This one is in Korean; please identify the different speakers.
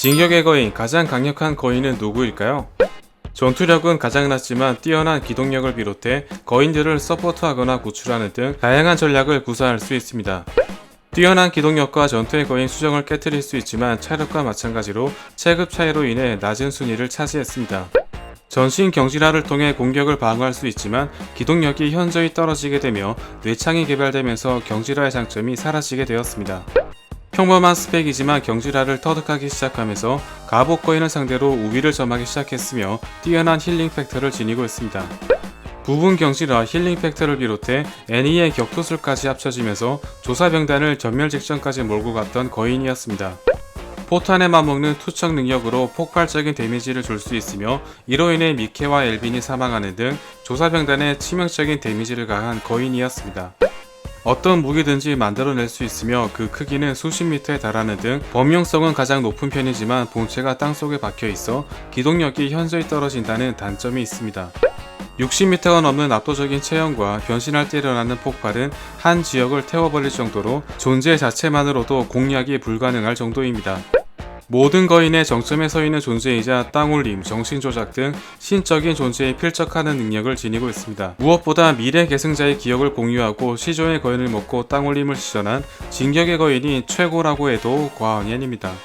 Speaker 1: 진격의 거인 가장 강력한 거인은 누구일까요? 전투력은 가장 낮지만 뛰어난 기동력을 비롯해 거인들을 서포트하거나 구출하는 등 다양한 전략을 구사할 수 있습니다. 뛰어난 기동력과 전투의 거인 수정을 깨뜨릴 수 있지만 체력과 마찬가지로 체급 차이로 인해 낮은 순위를 차지했습니다. 전신 경질화를 통해 공격을 방어할 수 있지만 기동력이 현저히 떨어지게 되며 뇌창이 개발되면서 경질화의 장점이 사라지게 되었습니다. 평범한 스펙이지만 경질화를 터득하기 시작하면서 가복 거인을 상대로 우위를 점하기 시작했으며 뛰어난 힐링 팩터를 지니고 있습니다. 부분 경질화 힐링 팩터를 비롯해 애니의 격투술까지 합쳐지면서 조사병단을 전멸 직전까지 몰고 갔던 거인이었습니다. 포탄에 맞먹는 투척 능력으로 폭발적인 데미지를 줄 수 있으며 이로 인해 미케와 엘빈이 사망하는 등 조사병단에 치명적인 데미지를 가한 거인이었습니다. 어떤 무기든지 만들어낼 수 있으며 그 크기는 수십 미터에 달하는 등 범용성은 가장 높은 편이지만 본체가 땅속에 박혀 있어 기동력이 현저히 떨어진다는 단점이 있습니다. 60m가 넘는 압도적인 체형과 변신할 때 일어나는 폭발은 한 지역을 태워버릴 정도로 존재 자체만으로도 공략이 불가능할 정도입니다. 모든 거인의 정점에 서 있는 존재이자 땅올림, 정신조작 등 신적인 존재에 필적하는 능력을 지니고 있습니다. 무엇보다 미래 계승자의 기억을 공유하고 시조의 거인을 먹고 땅올림을 시전한 진격의 거인이 최고라고 해도 과언이 아닙니다.